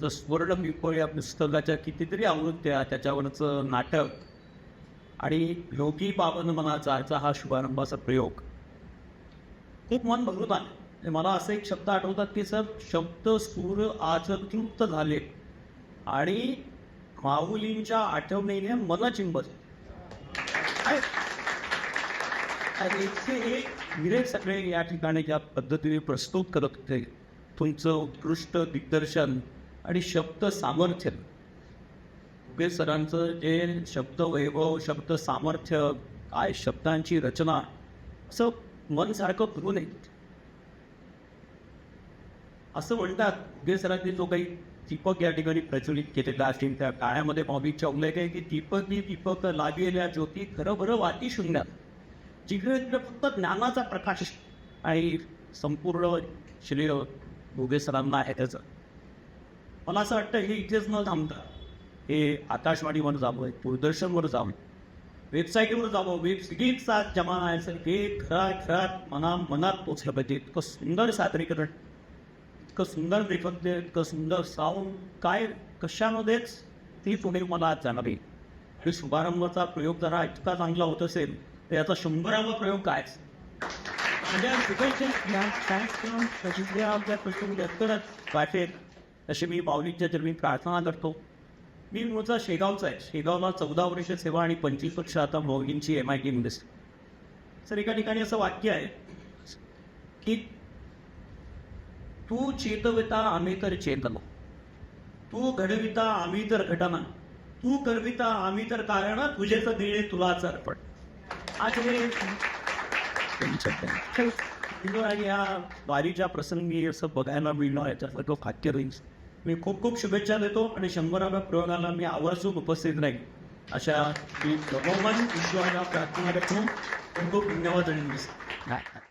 The सुवर्ण पिंपळ या पुस्तकाच्या कितीतरी आवृत्त्या त्याच्यावरचं नाटक आणि योगी बाबन मनाचा हा शुभारंभाचा प्रयोग. खूप मन भरून आले. मला असे एक शब्द आठवतात की सर शब्द सूर आज तृप्त झाले आणि माऊलींच्या आठवणीने मन चिंबत आणि सगळे या ठिकाणी ज्या पद्धतीने प्रस्तुत करत होते. तुमचं उत्कृष्ट दिग्दर्शन आणि शब्द सामर्थ्य. उगे सरांचं जे शब्द वैभव शब्द सामर्थ्य काय शब्दांची रचना असं मन सारखं फिरू नये. असं म्हणतात उगे सरांनी जो काही दीपक या ठिकाणी प्रचलित केलेला असेल त्या काळामध्ये बॉबीच्या उल्लेख आहे की दीपक नी दीपक लागलेल्या ज्योती खरं बरं वाटी शून्यात जिकडे तिकडे फक्त ज्ञानाचा प्रकाश आणि संपूर्ण श्रेय भोगेसरांना आहे त्याचं. मला असं वाटतं हे इथेच न थांबता हे आकाशवाणीवर जावं दूरदर्शनवर जावं वेबसाईटवर जावं वेब सिरीजचा जमाना आहे सर हे घरात घरात मना मनात पोचलं पाहिजे. इतकं सुंदर सादरीकरण इतकं सुंदर नेपथ्य इतकं सुंदर साऊंड काय कशामध्येच ती पुढे मला आज जाणारी आणि शुभारंभाचा प्रयोग जरा इतका चांगला होत असेल तर याचा शंभरावा प्रयोग काय? माझ्या शुभेच्छा या शाळेत आपल्या वाटेल. अशी मी माऊलींच्या जन्मी प्रार्थना करतो. मी मूळचा शेगावचा आहे. शेगावला चौदा वर्ष सेवा आणि पंचवीस वर्ष आता माऊलींची एम आय टी मध्ये सर एका ठिकाणी असं वाक्य आहे की तू चेतविता आम्ही तर चेतलो. तू घडविता आम्ही तर घटना. तू करविता आम्ही तर कारण. तुझे तर देणे तुलाच अर्पण. आज आणि या वारीच्या प्रसंगी असं बघायला मिळणं याच्यासारखं भाग्य राहील मी खूप खूप शुभेच्छा देतो आणि शंभराव्या प्रयोगाला मी आवर्जून उपस्थित राहील अशा मी भगवान ईश्वराला प्रार्थना करतो खूप खूप धन्यवाद आणि